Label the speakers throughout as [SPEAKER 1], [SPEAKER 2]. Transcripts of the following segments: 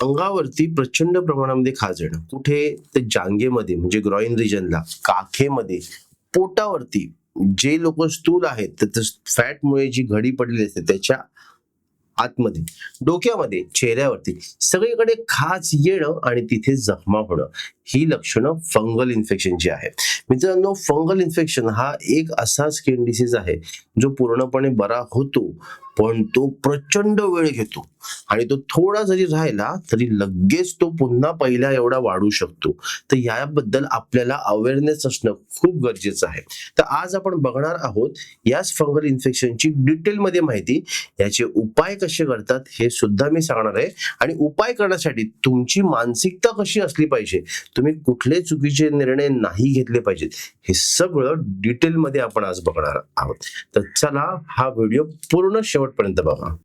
[SPEAKER 1] अंगावरती प्रचंड प्रमाणामध्ये खाज येणं कुठे? ते जांगेमध्ये म्हणजे ग्रॉइन रिजनला काखेमध्ये. पोटावरती जे लोक स्थूल आहेत त्याचं फॅटमुळे जी घडी पडलेली असते त्याच्या आतमध्ये डोक्यामध्ये चेहऱ्यावरती सगळीकडे खाज येणं आणि तिथे जखमा होणं. ही लक्षणं फंगल इन्फेक्शनची आहेत. मित्रांनो फंगल इन्फेक्शन हा एक असा स्किन डिसीज आहे जो पूर्णपणे बरा होतो. पण तो प्रचंड वेळ घेतो. आणि तो थोडा जरी राहिला तरी लगेच तो पुन्हा पहिल्या एवढा वाढू शकतो. तर याबद्दल आपल्याला अवेअरनेस असणं खूप गरजेचं आहे. तर आज आपण बघणार आहोत याच फंगल इन्फेक्शनची डिटेलमध्ये माहिती. याचे उपाय कसे करतात हे सुद्धा मी सांगणार आहे. आणि उपाय करण्यासाठी तुमची मानसिकता कशी असली पाहिजे तुम्ही कुठले चुकीचे निर्णय नाही घेतले पाहिजेत हे सगळं डिटेलमध्ये आपण आज बघणार आहोत. तर चला हा व्हिडिओ पूर्ण शेवटपर्यंत बघा.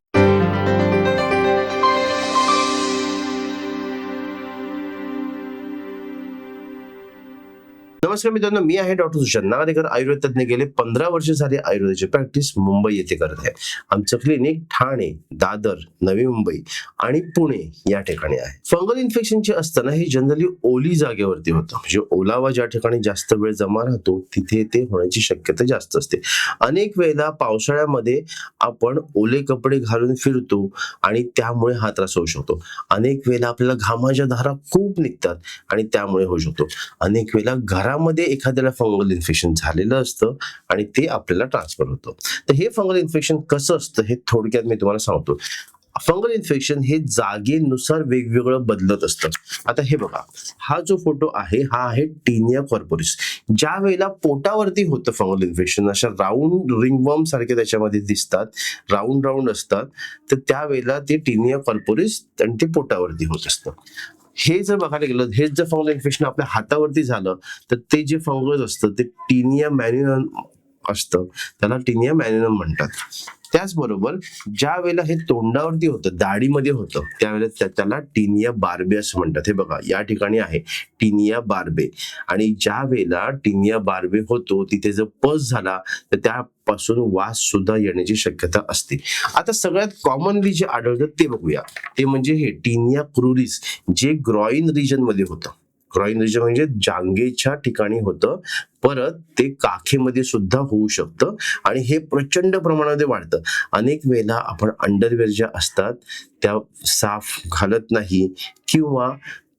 [SPEAKER 1] नमस्कार मित्रांनो मी आहे डॉक्टर सुशांत नागरेकर आयुर्वेद तज्ञ गेले पंधरा वर्ष झाले आयुर्वेदाची प्रॅक्टिस मुंबई येथे करत आहे. आमचं क्लिनिक ठाणे दादर नवी मुंबई आणि पुणे या ठिकाणी आहे. फंगल इन्फेक्शनचे असताना हे जनरली ओली जागेवरती होतं. म्हणजे ओलावा ज्या ठिकाणी जास्त वेळ जमा राहतो तिथे ते होण्याची शक्यता जास्त असते. अनेक वेळेला पावसाळ्यामध्ये आपण ओले कपडे घालून फिरतो आणि त्यामुळे हा त्रास होऊ शकतो. अनेक वेळेला आपल्याला घामाच्या धारा खूप निघतात आणि त्यामुळे होऊ शकतो. अनेक वेळेला त्यामध्ये एखाद्याला फंगल इन्फेक्शन झालेलं असतं आणि ते आपल्याला ट्रान्सफर होतं. तर हे फंगल इन्फेक्शन कसं असतं हे थोडक्यात मी तुम्हाला सांगतो. फंगल इन्फेक्शन हे जागेनुसार वेगवेगळं बदलत असतं. आता हे बघा हा जो फोटो आहे हा आहे टीनिया कॉर्पोरिस. ज्या वेळेला पोटावरती होतं फंगल इन्फेक्शन अशा राऊंड रिंगवर्म सारखे त्याच्यामध्ये दिसतात राऊंड राऊंड असतात तर त्यावेळेला ते टीनिया कॉर्पोरिस आणि ते पोटावरती होत असतं. हे जर बघायला गेलं हेच जर फंगल इन्फेक्शन आपल्या हातावरती झालं तर ते जे फंगस असतं ते टिनिया मॅन्युनम असतं. त्याला टिनिया मॅन्युनम म्हणतात. त्याचबरोबर ज्या वेळेला हे तोंडावरती होतं दाढीमध्ये होतं त्यावेळेला त्याला टिनिया बार्बे असं म्हणतात. हे बघा या ठिकाणी आहे टिनिया बार्बे. आणि ज्या वेळेला टिनिया बार्बे होतो तिथे जर पस झाला तर त्यापासून वास सुद्धा येण्याची शक्यता असते. आता सगळ्यात कॉमनली जे आढळतं ते बघूया. ते म्हणजे हे टिनिया क्रुरिस जे ग्रॉइन रिजनमध्ये होतं. ग्रॉइन रिजन म्हणजे जांगेच्या ठिकाणी होतं. परत ते काखेमध्ये सुद्धा होऊ शकतं आणि हे प्रचंड प्रमाणामध्ये वाढतं. अनेक वेळेला आपण अंडरवेअर ज्या असतात त्या साफ घालत नाही किंवा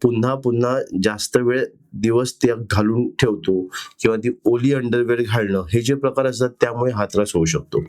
[SPEAKER 1] पुन्हा पुन्हा जास्त वेळ दिवस त्या घालून ठेवतो किंवा ती ओली अंडरवेअर घालणं हे जे प्रकार असतात त्यामुळे हा त्रास होऊ शकतो.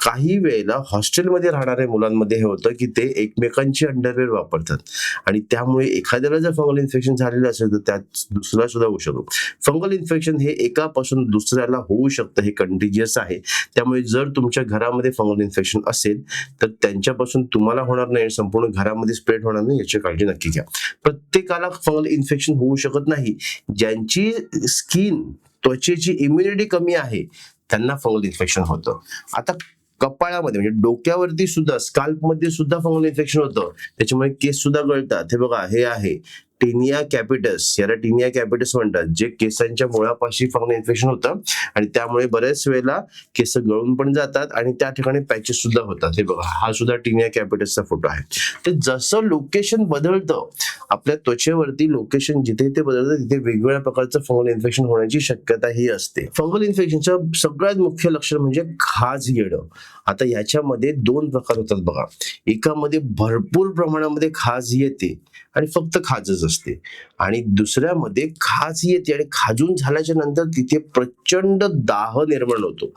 [SPEAKER 1] काही वेळेला हॉस्टेलमध्ये राहणाऱ्या मुलांमध्ये हे होतं की ते एकमेकांची अंडरवेअर वापरतात आणि त्यामुळे एखाद्याला जर फंगल इन्फेक्शन झालेलं असेल तर त्यात दुसरा सुद्धा होऊ शकतो. फंगल इन्फेक्शन हे एकापासून दुसऱ्याला होऊ शकतं हे कंटिजियस आहे. त्यामुळे जर तुमच्या घरामध्ये फंगल इन्फेक्शन असेल तर त्यांच्यापासून तुम्हाला होणार नाही संपूर्ण घरामध्ये स्प्रेड होणार नाही याची काळजी नक्की घ्या. प्रत्येकाला फंगल इन्फेक्शन होऊ शकत नाही ज्यांची स्किन त्वचेची इम्युनिटी कमी आहे त्यांना फंगल इन्फेक्शन होतं. आता कपाळामध्ये म्हणजे डोक्यावरती सुद्धा स्काल्पमध्ये सुद्धा फंगल इन्फेक्शन होतं. त्याच्यामुळे केस सुद्धा गळतात. हे बघा हे आहे. टेनिया कॅपिटस याला टेनिया कॅपिटस म्हणतात जे केसांच्या मुळापाशी फक्त इन्फेक्शन होतं आणि त्यामुळे बऱ्याच वेळेला केस गळून पण जातात आणि त्या ठिकाणी पॅचेस सुद्धा होतात. हे बघा हा सुद्धा टिनिया कॅपिटसचा फोटो आहे. तर जसं लोकेशन बदलतं आपल्या त्वचेवरती लोकेशन जिथे ते बदलतं तिथे वेगवेगळ्या प्रकारचं फंगल इन्फेक्शन होण्याची शक्यता ही असते. फंगल इन्फेक्शनचं सगळ्यात मुख्य लक्षण म्हणजे खाज येणं. आता याच्यामध्ये दोन प्रकार होतात बघा. एकामध्ये भरपूर प्रमाणामध्ये खाज येते आणि फक्त खाजच असते. आणि दुसऱ्यामध्ये खाज येते आणि खाजून झाल्याच्यानंतर तिथे प्रचंड दाह निर्माण होतो.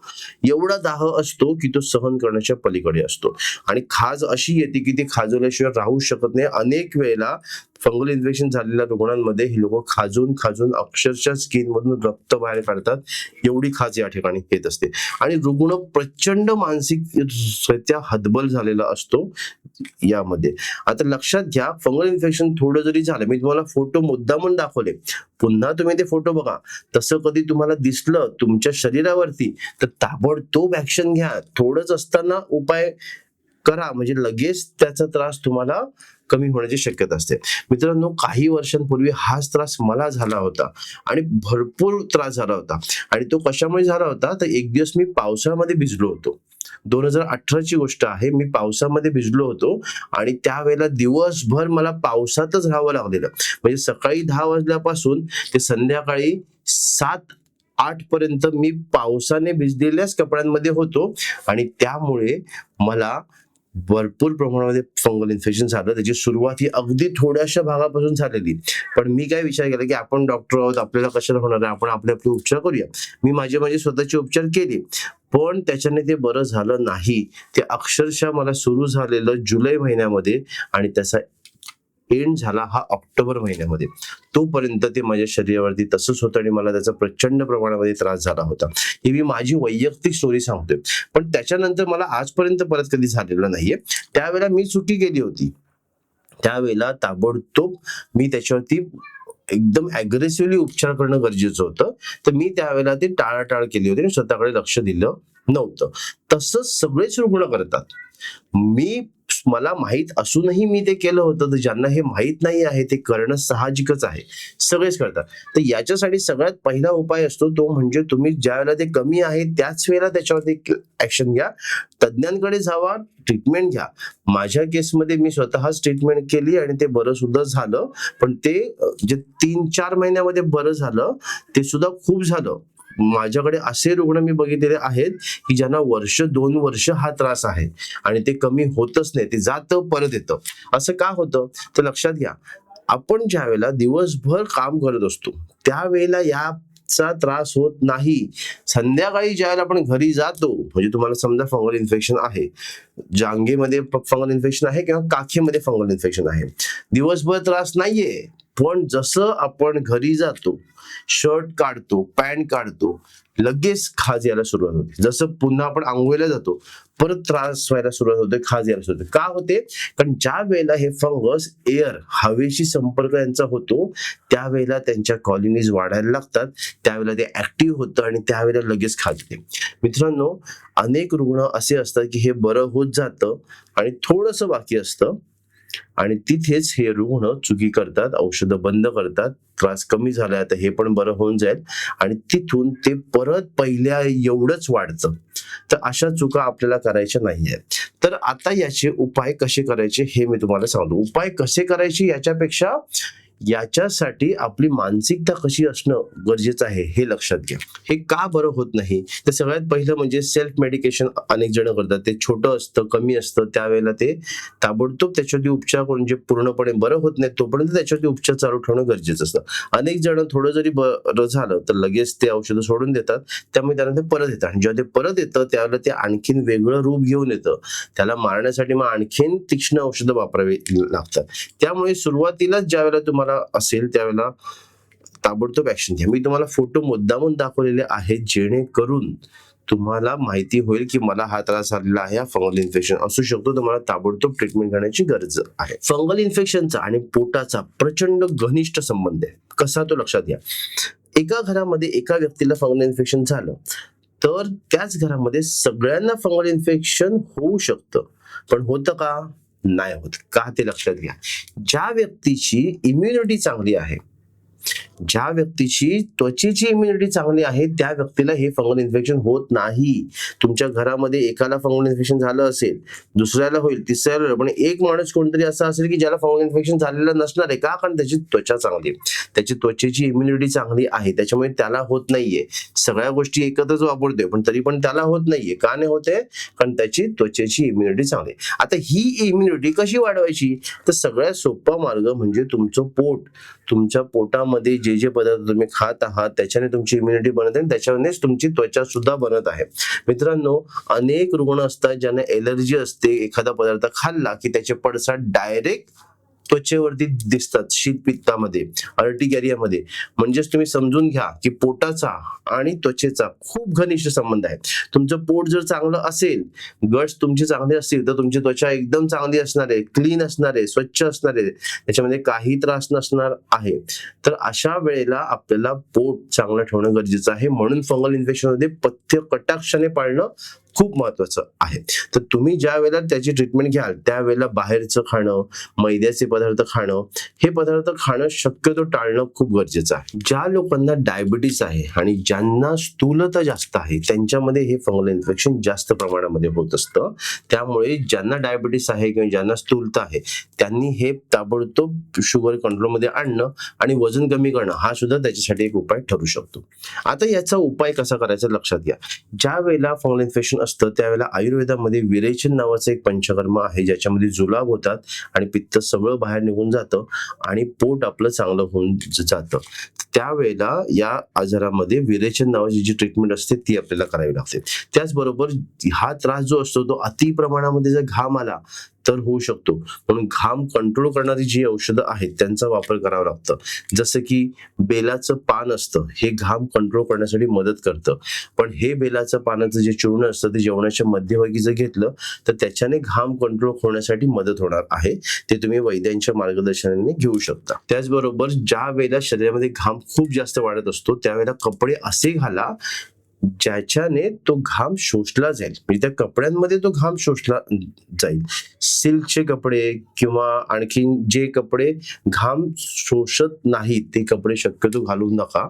[SPEAKER 1] एवढा दाह असतो की तो सहन करण्याच्या पलीकडे असतो. आणि खाज अशी येते की ती खाजवल्याशिवाय राहू शकत नाही. अनेक वेळेला फंगल इन्फेक्शन झालेल्या रुग्णांमध्ये ही लोक खाजून खाजून अक्षरशः स्किन मधून रक्त बाहेर काढतात. एवढी खाज या ठिकाणी येत असते. आणि रुग्ण प्रचंड मानसिकरित्या हतबल झालेला असतो यामध्ये. आता लक्षात घ्या फंगल इन्फेक्शन थोडं जरी झालं मी तुम्हाला फोटो मुद्दामून दाखवले. पुन्हा तुम्ही ते फोटो बघा. तसं कधी तुम्हाला दिसलं तुमच्या शरीरावरती तर ताबडतोब ऍक्शन घ्या. थोडंच असताना उपाय करा म्हणजे लगेच त्याचा त्रास तुम्हाला कमी होण्याची शक्यता असते. मित्रांनो काही वर्षांपूर्वी हाच त्रास मला झाला होता आणि भरपूर त्रास झाला होता. आणि तो कशामुळे झाला होता? तर एक दिवस मी पावसाळ्यामध्ये भिजलो होतो. दोन हजार अठराची गोष्ट आहे मी पावसामध्ये भिजलो होतो आणि त्यावेळेला दिवसभर मला पावसातच राहावं लागलेलं. म्हणजे सकाळी दहा वाजल्यापासून ते संध्याकाळी सात आठ पर्यंत मी पावसाने भिजलेल्याच कपड्यांमध्ये होतो आणि त्यामुळे मला भरपूर प्रमाणामध्ये फंगल इन्फेक्शन झालं. त्याची सुरुवात ही अगदी थोड्याशा भागापासून झालेली. पण मी काय विचार केला की आपण डॉक्टर आहोत आपल्याला कशाला होणार आहे? आपण आपले आपले उपचार करूया. मी माझे माझे स्वतःचे उपचार केले. पण त्याच्याने ते बरं झालं नाही. ते अक्षरशः मला सुरू झालेलं जुलै महिन्यामध्ये आणि त्याचा एंड झाला हा ऑक्टोबर महिन्यामध्ये. तोपर्यंत ते माझ्या शरीरावरती तसंच होतं आणि मला त्याचा प्रचंड प्रमाणामध्ये त्रास झाला होता. ही मी माझी वैयक्तिक स्टोरी सांगतोय. पण त्याच्यानंतर मला आजपर्यंत परत कधी झालेलं नाहीये. त्यावेळेला मी चुकी केली होती. त्यावेळेला ताबडतोब मी त्याच्यावरती एकदम अग्रेसिव्हली उपचार करणं गरजेचं होतं. तर मी त्यावेळेला ते टाळाटाळ केली होती आणि स्वतःकडे लक्ष दिलं नव्हतं. तसंच सगळेच रुग्ण करतात. मी मला माहीत असूनही मी ते केलं होतं. तर ज्यांना हे माहीत नाही आहे ते करणं साहजिकच आहे. सगळेच करतात तर याच्यासाठी सगळ्यात पहिला उपाय असतो तो म्हणजे तुम्ही ज्या वेळेला ते कमी आहे त्याच वेळेला त्याच्यावरती ऍक्शन घ्या. तज्ज्ञांकडे जावा ट्रीटमेंट घ्या. माझ्या केसमध्ये मी स्वतःच ट्रीटमेंट केली आणि ते बरं सुद्धा झालं. पण ते जे तीन चार महिन्यामध्ये बरं झालं ते सुद्धा खूप झालं. माझ्याकडे असे रुग्ण मी बघितलेले आहेत की ज्यांना वर्ष दोन वर्ष हा त्रास आहे. आणि ते कमी होतच नाही ते जातं परत येतं. असं का होतं? तर लक्षात घ्या. आपण ज्या वेळेला दिवसभर काम करत असतो त्यावेळेला याचा त्रास होत नाही. संध्याकाळी ज्यावेळेला आपण घरी जातो म्हणजे तुम्हाला समजा फंगल इन्फेक्शन आहे. जांगेमध्ये फंगल इन्फेक्शन आहे किंवा काखेमध्ये फंगल इन्फेक्शन आहे. दिवसभर त्रास नाहीये. पण जसं आपण घरी जातो शर्ट काढतो पॅन्ट काढतो लगेच खाज यायला सुरुवात होते. जसं पुन्हा आपण आंघोळीला जातो परत त्रास व्हायला सुरुवात होते खाज यायला सुरुवात होते. का होते? कारण ज्या वेळेला हे फंगस एअर हवेशी संपर्क यांचा होतो त्यावेळेला त्यांच्या कॉलनीज वाढायला लागतात त्यावेळेला ते ऍक्टिव्ह होतं आणि त्यावेळेला लगेच खाजते मित्रांनो अनेक रुग्ण असे असतात की हे बरं होत जातं आणि थोडंसं बाकी असतं आणि तिथेच हे रुग्ण चुकी करतात औषधं बंद करतात त्रास कमी झालाय आता हे पण बरं होऊन जाईल. आणि तिथून ते परत पहिल्या एवढंच वाढतं. तर अशा चुका आपल्याला करायच्या नाहीये तर आता याचे उपाय कसे करायचे हे मी तुम्हाला सांगतो. उपाय कसे करायचे याच्यापेक्षा याच्यासाठी आपली मानसिकता कशी असणं गरजेचं आहे हे लक्षात घ्या. हे का बरं होत नाही? तर सगळ्यात पहिलं म्हणजे सेल्फ मेडिकेशन अनेक जण करतात. ते छोटं असतं कमी असतं त्यावेळेला ते ताबडतोब त्याच्यावरती उपचार करून जे पूर्णपणे बरं होत नाही तोपर्यंत त्याच्यावरती उपचार चालू ठेवणं गरजेचं असतं. अनेक जण थोडं जरी बरं झालं तर लगेच ते औषधं सोडून देतात. त्यामुळे त्यांना ते परत येतं. आणि जेव्हा ते परत येतं त्यावेळेला ते आणखीन वेगळं रूप घेऊन येतं. त्याला मारण्यासाठी मग आणखीन तीक्ष्ण औषधं वापरावी लागतात. त्यामुळे सुरुवातीलाच ज्या वेळेला तुम्हाला असेल त्यावेळेला ताबडतोब ऍक्शन घ्या. मी तुम्हाला फोटो मुद्दामून दाखवलेले आहेत जेणेकरून तुम्हाला माहिती होईल की मला हा त्रास झालेला आहे हा फंगल इन्फेक्शन असू शकतो. तुम्हाला ताबडतोब ट्रीटमेंट करण्याची गरज आहे. फंगल इन्फेक्शनचा आणि पोटाचा प्रचंड घनिष्ठ संबंध आहे. कसा तो लक्षात घ्या. एका घरामध्ये एका व्यक्तीला फंगल इन्फेक्शन झालं तर त्याच घरामध्ये सगळ्यांना फंगल इन्फेक्शन होऊ शकतं. पण होतं का? नाही होत. का ते लक्षात घ्या. ज्या व्यक्तीची इम्युनिटी चांगली आहे ज्या व्यक्तीची त्वचेची इम्युनिटी चांगली आहे त्या व्यक्तीला हे फंगल इन्फेक्शन होत नाही. तुमच्या घरामध्ये एकाला फंगल इन्फेक्शन झालं असेल दुसऱ्याला होईल तिसऱ्याला पण एक माणूस कोणतरी असा असेल की ज्याला फंगल इन्फेक्शन झालेलं नसणार आहे का? कारण त्याची त्वचा चांगली आहे. त्याची त्वचेची इम्युनिटी चांगली आहे त्याच्यामुळे त्याला होत नाहीये. सगळ्या गोष्टी एकत्रच वापरतोय पण तरी पण त्याला होत नाहीये. का नाही होते कारण त्याची त्वचेची इम्युनिटी चांगली आहे. आता ही इम्युनिटी कशी वाढवायची? तर सगळ्यात सोपा मार्ग म्हणजे तुमचं पोट. तुमच्या पोटामध्ये जे जे पदार्थ तुम्ही खात आहात त्याच्याने तुमची इम्युनिटी बनत आहे त्याच्यानेच तुमची त्वचा सुद्धा बनत आहे. मित्रांनो अनेक रुग्ण असतात ज्यांना एलर्जी असते एखादा पदार्थ खाल्ला की त्याचे पडसाद डायरेक्ट त्वचेवरती दिसतात शीतपित्तामध्ये अर्टिकॅरियामध्ये म्हणजेच तुम्ही समजून घ्या की पोटाचा आणि त्वचेचा खूप घनिष्ठ संबंध आहे. तुमचं पोट जर चांगलं असेल गट्स तुमचे चांगले असतील तर तुमची त्वचा एकदम चांगली असणार आहे क्लीन असणार आहे स्वच्छ असणार आहे. त्याच्यामध्ये काही त्रास नसणार आहे. तर अशा वेळेला आपल्याला पोट चांगलं ठेवणं गरजेचं आहे. म्हणून फंगल इन्फेक्शनमध्ये पथ्य कटाक्षाने पाळणं खूप महत्वाचं आहे. तर तुम्ही ज्या वेळेला त्याची ट्रीटमेंट घ्याल त्यावेळेला बाहेरचं खाणं मैद्याचे पदार्थ खाणं हे पदार्थ खाणं शक्यतो टाळणं खूप गरजेचं आहे. ज्या लोकांना डायबिटीस आहे आणि ज्यांना स्थूलता जास्त आहे त्यांच्यामध्ये हे फंगल इन्फेक्शन जास्त प्रमाणामध्ये होत असतं. त्यामुळे ज्यांना डायबिटीस आहे किंवा ज्यांना स्थूलता आहे त्यांनी हे ताबडतोब शुगर कंट्रोलमध्ये आणणं आणि वजन कमी करणं हा सुद्धा त्याच्यासाठी एक उपाय ठरू शकतो. आता याचा उपाय कसा करायचा लक्षात घ्या. ज्या वेळेला फंगल इन्फेक्शन असतं त्यावेळेला आयुर्वेदामध्ये विरेचन नावाचं एक पंचकर्म आहे ज्याच्यामध्ये जुलाब होतात आणि पित्त सगळं बाहेर निघून जातं आणि पोट आपलं चांगलं होऊन जातं. त्यावेळेला या आजारामध्ये विरेचन नावाची जी ट्रीटमेंट असते ती आपल्याला करावी लागते. त्याचबरोबर हा त्रास जो असतो तो अति प्रमाणामध्ये जर घाम आला तर होऊ शकतो. म्हणून घाम कंट्रोल करणारी जी औषधं आहेत त्यांचा वापर करावा लागतं. जसं की बेलाचं पान असतं हे घाम कंट्रोल करण्यासाठी मदत करतं. पण हे बेलाचं पानाचं जे चूर्ण असतं ते जेवणाच्या मध्यभागी जर घेतलं तर त्याच्याने घाम कंट्रोल होण्यासाठी मदत होणार आहे. ते तुम्ही वैद्यांच्या मार्गदर्शनाने घेऊ शकता. त्याचबरोबर ज्या वेळेला शरीरामध्ये घाम खूप जास्त वाढत असतो त्यावेळेला कपडे असे घाला ज्याच्याने तो घाम शोषला जाईल. म्हणजे त्या कपड्यांमध्ये तो घाम शोषला जाईल. सिल्कचे कपडे किंवा आणखीन जे कपडे घाम शोषत नाहीत ते कपडे शक्यतो घालू नका.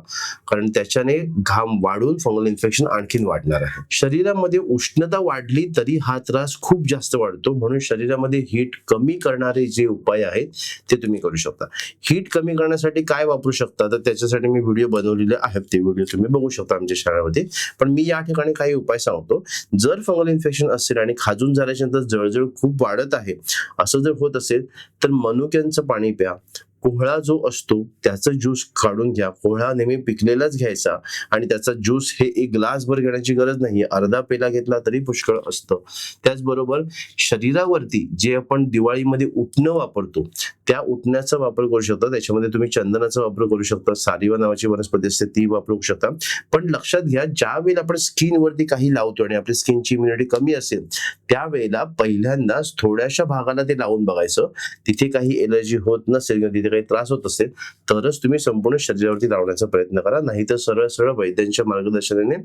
[SPEAKER 1] कारण त्याच्याने घाम वाढून फंगल इन्फेक्शन आणखीन वाढणार आहे. शरीरामध्ये उष्णता वाढली तरी हा त्रास खूप जास्त वाढतो. म्हणून शरीरामध्ये हीट कमी करणारे जे उपाय आहेत ते तुम्ही करू शकता. हीट कमी करण्यासाठी काय वापरू शकता? तर त्याच्यासाठी मी व्हिडिओ बनवलेले आहेत. ते व्हिडिओ तुम्ही बघू शकता आमच्या शाळेमध्ये. पण मी या ठिकाणी काही उपाय सांगतो. जर फंगल इन्फेक्शन असेल आणि खाजून झाल्याच्यानंतर जळजळ खूप वाढत आहे असं जर होत असेल तर मनुक्यांचं पाणी प्या. कोहळा जो असतो त्याचा ज्यूस काढून घ्या. कोहळा नेहमी पिकलेलाच घ्यायचा आणि त्याचा ज्यूस हे एक ग्लास भर घेण्याची गरज नाही अर्धा पेला घेतला तरी पुष्कळ असतं. त्याचबरोबर शरीरावरती जे आपण दिवाळीमध्ये उठणं वापरतो त्या उठण्याचा वापर करू शकता. त्याच्यामध्ये तुम्ही चंदनाचा वापर करू शकता. सारिवा नावाची वनस्पती असते ती वापरू शकता. पण लक्षात घ्या ज्या वेळेला आपण स्किनवरती काही लावतो आणि आपली स्किनची इम्युनिटी कमी असेल त्यावेळेला पहिल्यांदा थोड्याशा भागाला ते लावून बघायचं. तिथे काही एलर्जी होत नसेल किंवा तिथे काही त्रास होत असेल तरच तुम्ही संपूर्ण शरीरावरती लावण्याचा प्रयत्न करा. नाहीतर सरळ सरळ वैद्यांच्या मार्गदर्शनाने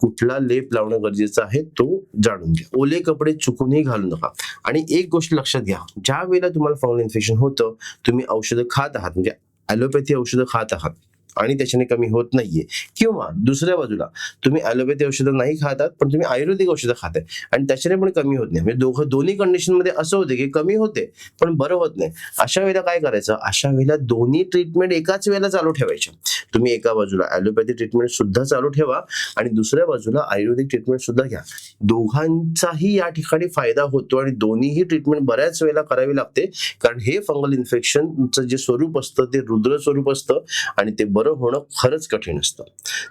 [SPEAKER 1] कुठला लेप लावणं गरजेचं आहे तो जाणून घ्या. ओले कपडे चुकूनही घालू नका. आणि एक गोष्ट लक्षात घ्या. ज्या वेळेला तुम्हाला फंगल इन्फेक्शन होतं तुम्ही औषधं खात आहात म्हणजे ॲलोपॅथी औषधं खात आहात आणि त्याच्याने कमी होत नाहीये. किंवा दुसऱ्या बाजूला तुम्ही ॲलोपॅथी औषधं नाही खातात पण तुम्ही आयुर्वेदिक औषधं खाताय. आणि त्याच्याने पण कमी होत नाही. म्हणजे दोघं दोन्ही कंडिशनमध्ये असं होते की कमी होते पण बरं होत नाही. अशा वेळेला काय करायचं? अशा वेळेला दोन्ही ट्रीटमेंट एकाच वेळेला चालू ठेवायच्या तुम्ही एका बाजूला ॲलोपॅथी ट्रीटमेंट सुद्धा चालू ठेवा आणि दुसऱ्या बाजूला आयुर्वेदिक ट्रीटमेंट सुद्धा घ्या. दोघांचाही या ठिकाणी फायदा होतो आणि दोन्हीही ट्रीटमेंट बऱ्याच वेळेला करावी लागते. कारण हे फंगल इन्फेक्शनचं जे स्वरूप असतं ते रुद्र स्वरूप असतं आणि ते बरं होणं खरंच कठीण असतं.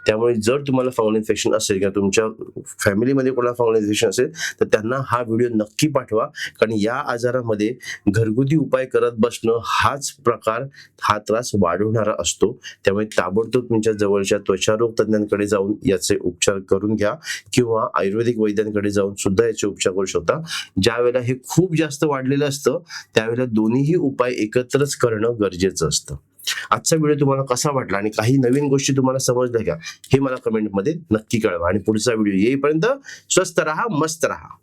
[SPEAKER 1] त्यामुळे जर तुम्हाला फंगल इन्फेक्शन असेल किंवा तुमच्या फॅमिलीमध्ये कोणाला फंगल इन्फेक्शन असेल तर त्यांना हा व्हिडिओ नक्की पाठवा. कारण या आजारामध्ये घरगुती उपाय करत बसणं हाच प्रकार हा त्रास वाढवणारा असतो. त्यामुळे ताबडतोब तुमच्या जवळच्या त्वचारोग तज्ञांकडे जाऊन याचे उपचार करून घ्या किंवा आयुर्वेदिक वैद्यांकडे जाऊन सुद्धा याचे उपचार करू शकता. ज्या वेळेला हे खूप जास्त वाढलेलं असतं त्यावेळेला दोन्हीही उपाय एकत्रच करणं गरजेचं असतं. आजचा व्हिडिओ तुम्हाला कसा वाटला आणि काही नवीन गोष्टी तुम्हाला समजल्या का हे मला कमेंटमध्ये नक्की कळवा. आणि पुढचा व्हिडिओ येईपर्यंत स्वस्त राहा मस्त राहा.